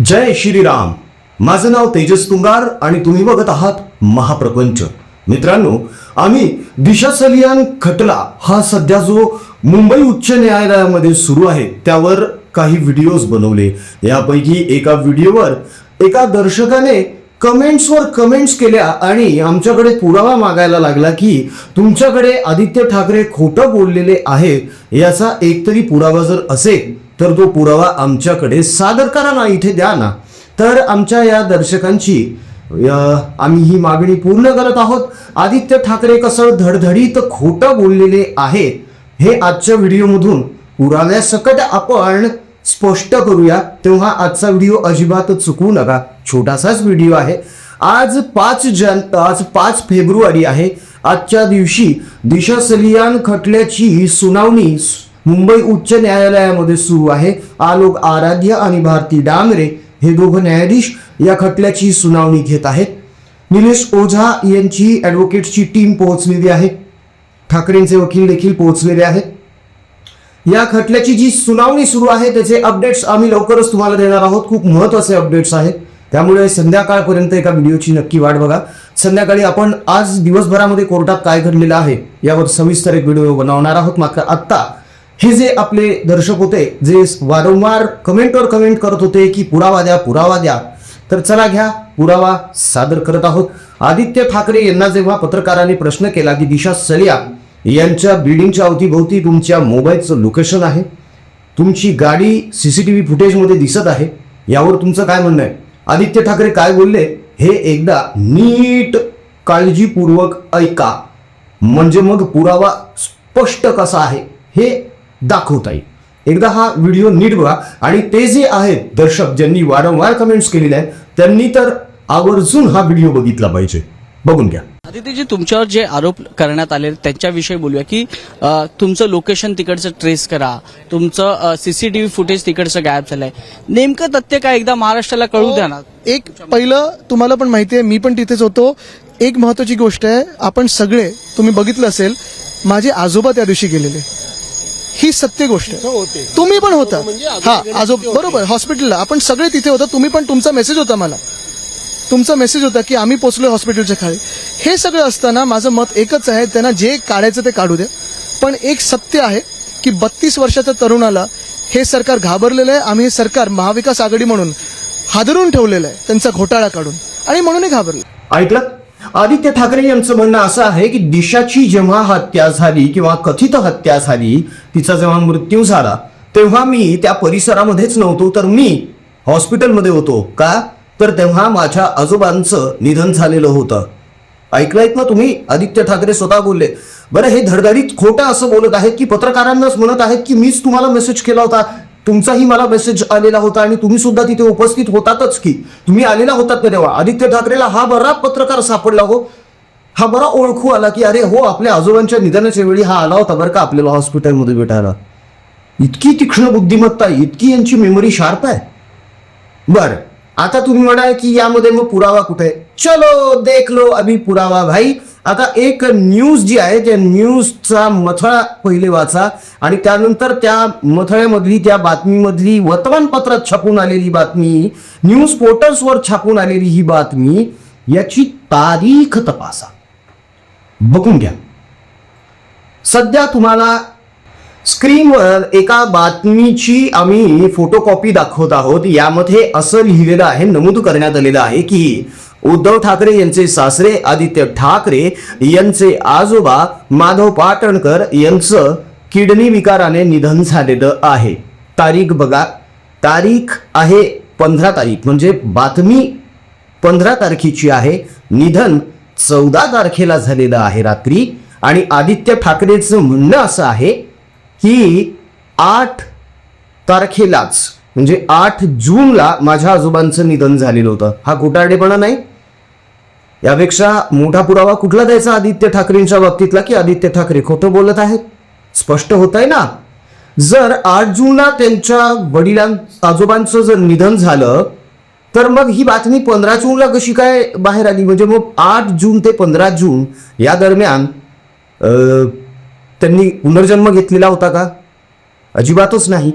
जय श्रीराम. माझं नाव तेजस तुंगार आणि तुम्ही बघत आहात महाप्रपंच. मित्रांनो आम्ही दिशा सलियान खटला हा सध्या जो मुंबई उच्च न्यायालयामध्ये सुरू आहे त्यावर काही व्हिडिओज बनवले. यापैकी एका व्हिडिओवर एका दर्शकाने कमेंट्सवर कमेंट्स केल्या आणि आमच्याकडे पुरावा मागायला लागला की तुमच्याकडे आदित्य ठाकरे खोटं बोललेले आहे याचा एकतरी पुरावा जर असेल तर तो पुरावा आमच्याकडे सादर करा ना इथे द्या ना. तर आमच्या या दर्शकांची आम्ही ही मागणी पूर्ण करत आहोत. आदित्य ठाकरे कसं धडधडीत खोटं बोललेले आहे हे आजच्या व्हिडिओमधून पुराव्यासकट आपण स्पष्ट करूया. तेव्हा आजचा व्हिडिओ अजिबात चुकवू नका. छोटासाच व्हिडिओ आहे. आज पाच जन आज पाच फेब्रुवारी आहे. आजच्या दिवशी दिशा सलियान खटल्याची सुनावणी मुंबई उच्च न्यायालयामध्ये सुरू आहे. आलोक आराध्य आणि भारती डांगरे हे दोघं न्यायाधीश या खटल्याची सुनावणी घेत आहेत. निलेश ओझा यांची ॲडव्होकेट्सची टीम पोहोचलेली आहे. ठाकरेंचे वकील देखील पोहोचलेले आहेत. या खटल्याची जी सुनावणी सुरू आहे त्याचे अपडेट्स आम्ही लवकरच तुम्हाला देणार आहोत. खूप महत्त्वाचे अपडेट्स आहेत. त्यामुळे संध्याकाळपर्यंत एका व्हिडिओची नक्की वाट बघा. संध्याकाळी आपण आज दिवसभरामध्ये कोर्टात काय घडलेलं आहे यावर सविस्तर एक व्हिडिओ बनवणार आहोत. मात्र आत्ता हे जे आपले दर्शक होते जे वारंवार कमेंटवर कमेंट करत होते की पुरावा द्या पुरावा द्या तर चला घ्या पुरावा सादर करत आहोत. आदित्य ठाकरे यांना जेव्हा पत्रकारांनी प्रश्न केला की दिशा सलिया यांच्या बिल्डिंगच्या अवतीभोवती तुमच्या मोबाईलचं लोकेशन आहे तुमची गाडी सी सी टी व्ही फुटेजमध्ये दिसत आहे यावर तुमचं काय म्हणणं आहे? आदित्य ठाकरे काय बोलले? हे एकदा नीट काळजीपूर्वक ऐका. म्हणजे मग पुरावा स्पष्ट कसा आहे? हे दाखवता येईल एकदा हा व्हिडिओ नीट बघा. आणि ते जे आहेत दर्शक ज्यांनी वारंवार कमेंट्स केलेले आहेत त्यांनी तर आवर्जून हा व्हिडिओ बघितला पाहिजे. बघून घ्या. आदित्यजी तुमच्यावर जे आरोप करण्यात आले त्यांच्याविषयी बोलूया की तुमचं लोकेशन तिकडचं ट्रेस करा. तुमचं सीसीटीव्ही फुटेज तिकडचं गायब झालंय. नेमकं तथ्य काय? एकदा महाराष्ट्राला कळू द्या ना. एक पहिलं तुम्हाला पण माहिती आहे मी पण तिथेच होतो. एक महत्वाची गोष्ट आहे आपण सगळे तुम्ही बघितलं असेल माझे आजोबा त्या दिवशी गेलेले. ही सत्य गोष्ट. आहे तुम्ही पण होता. हा आजोबा बरोबर हॉस्पिटलला आपण सगळे तिथे होता तुम्ही पण तुमचा मेसेज होता मला. तुमचा मेसेज होता की आम्ही पोचलोय हॉस्पिटलच्या खाली. हे सगळं असताना माझं मत एकच आहे त्यांना जे काढायचं ते काढू द्या. पण एक सत्य आहे की बत्तीस वर्षाच्या तरुणाला हे सरकार घाबरलेलं आहे. आम्ही हे सरकार महाविकास आघाडी म्हणून हादरून ठेवलेलं आहे त्यांचा घोटाळा काढून. आणि म्हणूनही घाबरले. ऐकलं? आदित्य ठाकरे यांचं म्हणणं असं आहे की दिशाची जेव्हा हत्या झाली किंवा कथित हत्या झाली तिचा जेव्हा मृत्यू झाला तेव्हा मी त्या परिसरामध्येच नव्हतो तर मी हॉस्पिटलमध्ये होतो का? तर तेव्हा माझ्या आजोबांचं निधन झालेलं होतं. ऐकलंयत ना तुम्ही? आदित्य ठाकरे स्वतः बोलले. बरं हे धडधडीत खोटं असं बोलत आहेत की पत्रकारांनाच म्हणत आहेत की मीच तुम्हाला मेसेज केला होता? तुमचाही मला मेसेज आलेला होता आणि तुम्ही सुद्धा तिथे उपस्थित होतातच की. तुम्ही आलेला होतात ना तेव्हा? आदित्य ठाकरेला हा बरा पत्रकार सापडला हो. हा बरा ओळखू आला की अरे हो आपल्या आजोबांच्या निधनाच्या वेळी हा आला होता बरं का आपल्याला हॉस्पिटलमध्ये भेटायला. इतकी तीक्ष्ण बुद्धिमत्ता इतकी यांची मेमरी शार्प आहे. बर आता तुम्ही म्हणाल की यामध्ये मग पुरावा कुठे? आहे? चलो देख लो अभी पुरावा भाई. आता एक न्यूज जी आहे त्या न्यूजचा मथळा पहिले वाचा आणि त्यानंतर त्या मथळ्यामधली त्या बातमीमधली वर्तमानपत्रात छापून आलेली बातमी न्यूज पोर्टल्सवर छापून आलेली ही बातमी याची तारीख तपासा. बघून घ्या. सध्या तुम्हाला स्क्रीनवर एका बातमीची आम्ही फोटोकॉपी दाखवत आहोत. यामध्ये असं लिहिलेलं आहे नमूद करण्यात आलेलं आहे की उद्धव ठाकरे यांचे सासरे आदित्य ठाकरे यांचे आजोबा माधव पाटणकर यांचं किडनी विकाराने निधन झालेलं आहे. तारीख बघा. तारीख आहे पंधरा तारीख. म्हणजे बातमी पंधरा तारखेची आहे. निधन चौदा तारखेला झालेलं आहे रात्री. आणि आदित्य ठाकरेचं म्हणणं असं आहे की आठ तारखेलाच म्हणजे आठ जूनला माझ्या आजोबांचं निधन झालेलं होतं. हा घोटाळेपणा नाही. यापेक्षा मोठा पुरावा कुठला द्यायचा आदित्य ठाकरेंच्या बाबतीतला की आदित्य ठाकरे खोटं बोलत आहेत? स्पष्ट होत आहे ना? जर आठ जूनला त्यांच्या वडिलां आजोबांचं जर निधन झालं तर मग ही बातमी पंधरा जूनला कशी काय बाहेर आली? म्हणजे मग आठ जून ते पंधरा जून या दरम्यान त्यांनी पुनर्जन्म घेतलेला होता का? अजिबातच नाही.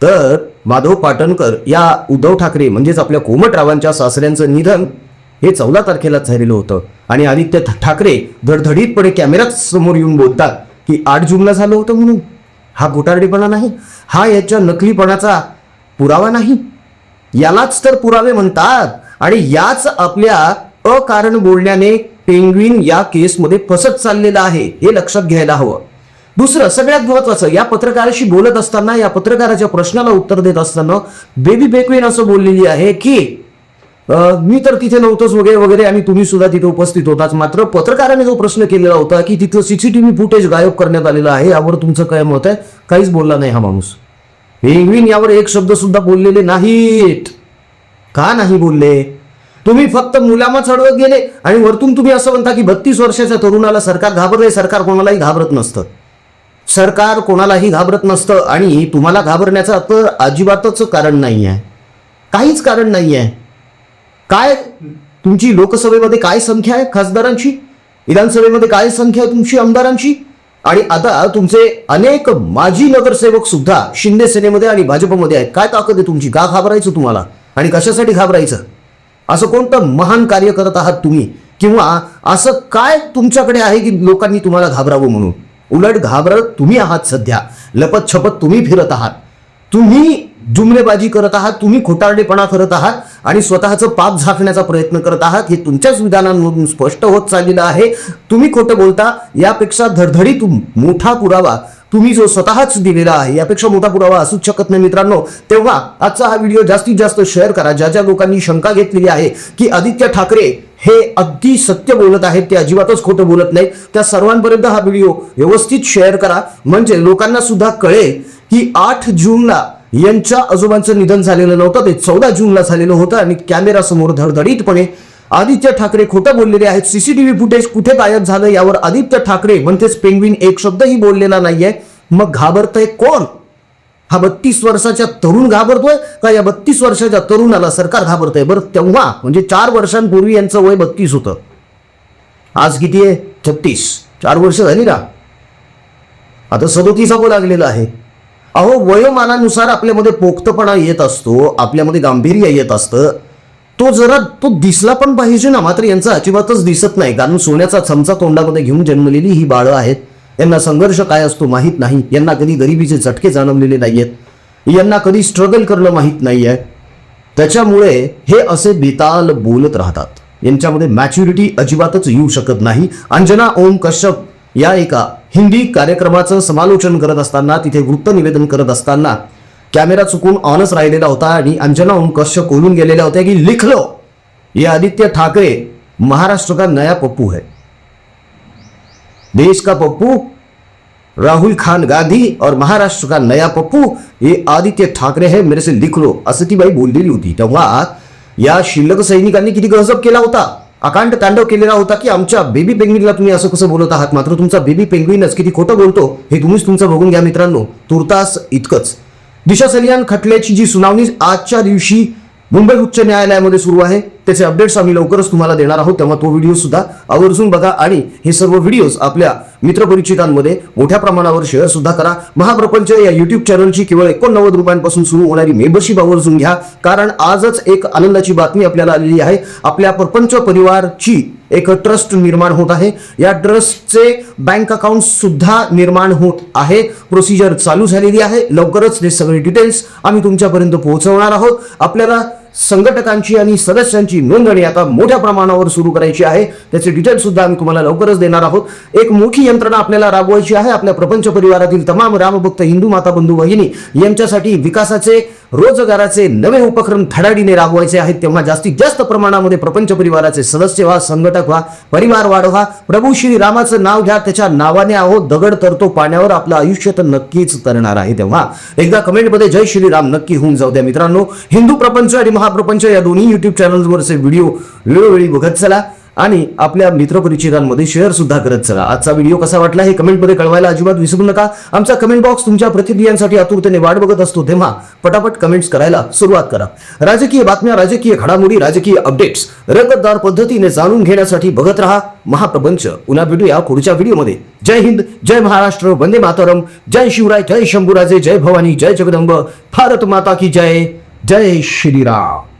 तर माधव पाटणकर या उद्धव ठाकरे म्हणजेच आपल्या कोमटरावांच्या सासऱ्यांचं निधन हे चौदा तारखेलाच झालेलं होतं. आणि आदित्य ठाकरे धडधडीतपणे कॅमेराच समोर येऊन बोलतात की आठ जूनला झालं होतं म्हणून. हा घोटारडीपणा नाही. हा याच्या नकलीपणाचा पुरावा नाही. यालाच तर पुरावे म्हणतात. आणि याच आपल्या अकारण बोलण्याने पेंग्विन या केसमध्ये फसत चाललेला आहे हे लक्षात घ्यायला हवं. दुसरं सगळ्यात महत्वाचं या पत्रकाराशी बोलत असताना या पत्रकाराच्या प्रश्नाला उत्तर देत असताना बेबी पेक्विन असं बोललेली आहे की मी तर तिथे नव्हतोच वगैरे वगैरे आणि तुम्ही सुद्धा तिथे उपस्थित होताच. मात्र पत्रकाराने जो प्रश्न केलेला होता की तिथं सीसीटीव्ही फुटेज गायब करण्यात आलेलं आहे यावर तुमचं काय मत आहे? काहीच बोलला नाही हा माणूस. पेंग्विन यावर एक शब्द सुद्धा बोललेले नाहीत. का नाही बोलले? तुम्ही फक्त मुलामा चढवत गेले आणि वरतून तुम्ही असं म्हणता की बत्तीस वर्षाच्या तरुणाला सरकार घाबरलंय सरकार कोणालाही घाबरत नसतं. सरकार कोणालाही घाबरत नसतं आणि तुम्हाला घाबरण्याचं तर अजिबातच कारण नाही आहे काहीच कारण नाही आहे काय तुमची लोकसभेमध्ये काय संख्या आहे खासदारांची? विधानसभेमध्ये काय संख्या आहे तुमची आमदारांची? आणि आता तुमचे अनेक माजी नगरसेवक सुद्धा शिंदे सेनेमध्ये आणि भाजपमध्ये आहेत. काय ताकद आहे तुमची? का घाबरायचं तुम्हाला? आणि कशासाठी घाबरायचं? असं कोणतं महान कार्य करत आहात तुम्ही? किंवा असं काय तुमच्याकडे आहे की लोकांनी तुम्हाला घाबरावं म्हणून? उलट घाबरत तुम्ही आहात सध्या. लपत छपत तुम्ही फिरत आहात. तुम्ही जुमलेबाजी करत आहात तुम्ही खोटारडेपणा करत आहात आणि स्वतःचं पाप झाकण्याचा प्रयत्न करत आहात हे तुमच्याच विधानांमधून स्पष्ट होत चाललेलं आहे. तुम्ही खोटं बोलता यापेक्षा धडधडीत मोठा पुरावा तुम्ही जो स्वतःच दिलेला आहे यापेक्षा मोठा पुरावा असूच शकत नाही मित्रांनो. तेव्हा आजचा हा व्हिडिओ जास्तीत जास्त शेअर करा. ज्या ज्या लोकांनी शंका घेतलेली आहे की आदित्य ठाकरे हे अगदी सत्य बोलत आहेत ते अजिबातच खोटं बोलत नाही त्या सर्वांपर्यंत हा व्हिडिओ व्यवस्थित शेअर करा. म्हणजे लोकांना सुद्धा कळेल की आठ जूनला यांच्या आजोबांचं निधन झालेलं नव्हतं ते चौदा जूनला झालेलं होतं आणि कॅमेरा समोर धडधडीतपणे आदित्य ठाकरे खोटं बोललेले आहेत. सीसीटीव्ही फुटेज कुठे गायब झालं यावर आदित्य ठाकरे म्हणजेच पेंग्विन एक शब्दही बोललेला नाहीये. मग घाबरतय कोण? हा बत्तीस वर्षाच्या तरुण घाबरतोय का या बत्तीस वर्षाच्या तरुणाला सरकार घाबरतंय? बरं तेव्हा म्हणजे चार वर्षांपूर्वी यांचं वय बत्तीस होतं. आज किती आहे? छत्तीस. चार वर्ष झाली ना? आता सदोतीसावं लागलेलं आहे. अहो वयोमानानुसार आपल्यामध्ये पोक्तपणा येत असतो आपल्यामध्ये गांभीर्य येत असतं. तो जरा तो दिसला पण पाहिजे ना मात्र यांचा अजिबातच दिसत नाही. कारण सोन्याचा चमचा तोंडामध्ये घेऊन जन्मलेली ही बाळं आहेत. यांना संघर्ष काय असतो माहीत नाही. यांना कधी गरिबीचे झटके जाणवलेले नाहीयेत. यांना कधी स्ट्रगल करणं माहीत नाही आहे त्याच्यामुळे हे असे बेताल बोलत राहतात. यांच्यामध्ये मॅच्युरिटी अजिबातच येऊ शकत नाही. अंजना ओम कश्यप या एका हिंदी कार्यक्रमाचं समालोचन करत असताना तिथे वृत्त निवेदन करत असताना कॅमेरा चुकून ऑनच राहिलेला होता आणि अंजनाहून कश्य कोलून गेलेल्या होत्या की लिखलो. हे ये आदित्य ठाकरे महाराष्ट्र का नया पप्पू है. देश का पप्पू राहुल खान गांधी और महाराष्ट्र का नया पप्पू हे आदित्य ठाकरे है मेरे से लिख लो. असं ती बाई बोललेली होती. तेव्हा या शिल्लक सैनिकांनी किती गजब केला होता? अकांड तांडव केलेला होता की आमच्या बेबी पेंग्विनला तुम्ही असं कसं बोलत आहात? मात्र तुमचा बेबी पेंग्विनच किती खोटं बोलतो हे तुम्हीच तुमचं बघून घ्या मित्रांनो. तुर्तास इतकंच. दिशा सलियान खटल्याची जी सुनावणी आजच्या दिवशी मुंबई उच्च न्यायालयामध्ये सुरू आहे त्याचे अपडेट्स आम्ही लवकरच तुम्हाला देणार आहोत. तेव्हा तो व्हिडिओ सुद्धा आवर्जून बघा आणि हे सर्व व्हिडिओज आपल्या मित्रपरिचितांमध्ये मोठ्या प्रमाणावर शेअर सुद्धा करा. महाप्रपंच या युट्यूब चॅनलची केवळ एकोणनव्वद रुपयांपासून सुरू होणारी मेंबरशिप आवर्जून घ्या. कारण आजच एक आनंदाची बातमी आपल्याला आलेली आहे. आपल्या प्रपंच परिवारची एक ट्रस्ट निर्माण होत आहे. या ट्रस्टचे बँक अकाउंट सुद्धा निर्माण होत आहे. प्रोसिजर चालू झालेली आहे. लवकरच हे सगळे डिटेल्स आम्ही तुमच्यापर्यंत पोहोचवणार आहोत. आपल्याला संघटकांची आणि सदस्यांची नोंदणी आता मोठ्या प्रमाणावर सुरू करायची आहे. त्याचे डिटेल सुद्धा आम्ही तुम्हाला लवकरच देणार आहोत. एक मोठी यंत्रणा आपल्याला राबवायची आहे. आपल्या प्रपंच परिवारातील तमाम रामभक्त हिंदू माता बंधू वहिनी यांच्यासाठी विकासाचे रोजगाराचे नवे उपक्रम धडाडीने राबवायचे आहेत तेव्हा जास्तीत जास्त प्रमाणामध्ये प्रपंच परिवाराचे सदस्य व्हा संघटक व्हा परिवार वाढवा प्रभू श्री रामाचं नाव घ्या त्याच्या नावाने आहो दगड तरतो पाण्यावर आपलं आयुष्य तर नक्कीच तरणार आहे तेव्हा. एकदा कमेंटमध्ये जय श्रीराम नक्की होऊन जाऊ द्या मित्रांनो. हिंदू प्रपंच आणि महाप्रपंच या दोन्ही युट्यूब चॅनल्सवरचे व्हिडिओ वेळोवेळी बघत चला. आणि आपल्या मित्रपरिचितांमध्ये शेअर सुद्धा करत चला. आजचा व्हिडिओ कसा वाटला हे कमेंटमध्ये कळवायला अजिबात विसरू नका. आमचा कमेंट बॉक्स तुमच्या प्रतिक्रियांसाठी आतुरतेने वाट बघत असतो. तेव्हा पटापट कमेंट्स करायला सुरुवात करा. राजकीय बातम्या राजकीय घडामोडी राजकीय अपडेट्स रगतदार पद्धतीने जाणून घेण्यासाठी बघत रहा महाप्रपंच. पुन्हा भेटूया पुढच्या व्हिडिओमध्ये जय हिंद जय महाराष्ट्र वंदे मातरम. जय शिवराय जय शंभूराजे जय भवानी जय जगदंब. भारत माता की जय. जय श्रीराम.